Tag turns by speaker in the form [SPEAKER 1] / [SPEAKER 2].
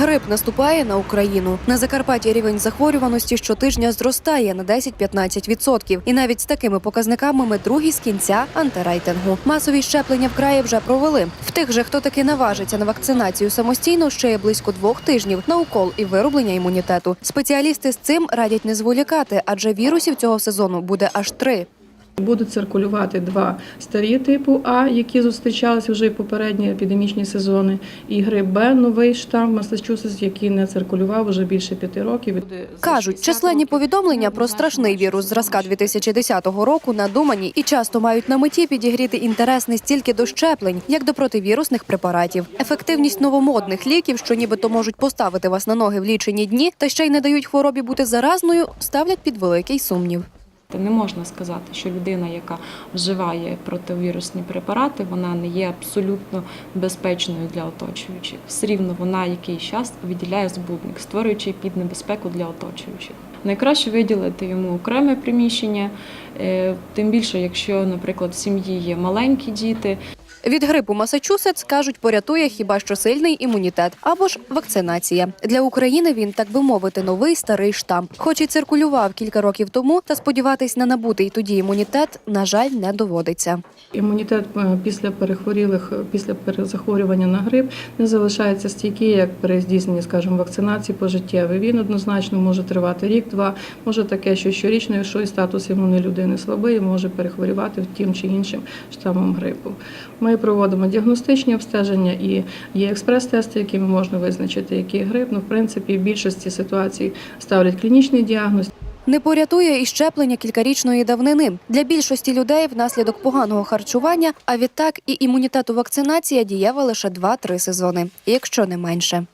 [SPEAKER 1] Грип наступає на Україну. На Закарпатті рівень захворюваності щотижня зростає на 10-15%. І навіть з такими показниками ми другі з кінця антирейтингу. Масові щеплення в краї вже провели. В тих же, хто таки наважиться на вакцинацію самостійно, ще є близько двох тижнів на укол і вироблення імунітету. Спеціалісти з цим радять не зволікати, адже вірусів цього сезону буде аж три.
[SPEAKER 2] Будуть циркулювати два старі типу А, які зустрічалися вже і попередні епідемічні сезони, і грип Б, новий штам Масачусетс, який не циркулював вже більше п'яти років.
[SPEAKER 1] Кажуть, численні повідомлення про страшний вірус зразка 2010 року надумані і часто мають на меті підігріти інтерес не стільки до щеплень, як до противірусних препаратів. Ефективність новомодних ліків, що нібито можуть поставити вас на ноги в лічені дні, та ще й не дають хворобі бути заразною, ставлять під великий сумнів.
[SPEAKER 3] Не можна сказати, що людина, яка вживає противірусні препарати, вона не є абсолютно безпечною для оточуючих. Все рівно вона якийсь час виділяє збудник, створюючи під небезпеку для оточуючих. Найкраще виділити йому окреме приміщення, е, тим більше, якщо, наприклад, в сім'ї є маленькі діти,
[SPEAKER 1] Від грипу Масачусетс кажуть, порятує хіба що сильний імунітет або ж вакцинація. Для України він, так би мовити, новий старий штам. Хоч і циркулював кілька років тому, та сподіватись на набутий тоді імунітет, на жаль, не доводиться.
[SPEAKER 2] Імунітет е, після перехворілих, е, після перезахворювання на грип не залишається стійкий, як при здійсненні, скажімо, вакцинації пожиттєвий. Він однозначно може тривати рік-два. Може таке, що щорічно, якщо статус імунної людини слабий, може перехворювати тим чи іншим штамом грипу. Ми проводимо діагностичні обстеження і є експрес-тести, якими можна визначити, який грип. Ну, в принципі, в більшості ситуацій ставлять клінічний діагноз.
[SPEAKER 1] Не порятує і щеплення кількарічної давнини. Для більшості людей внаслідок поганого харчування, а відтак і імунітету вакцинація дієва лише 2-3 сезони, якщо не менше.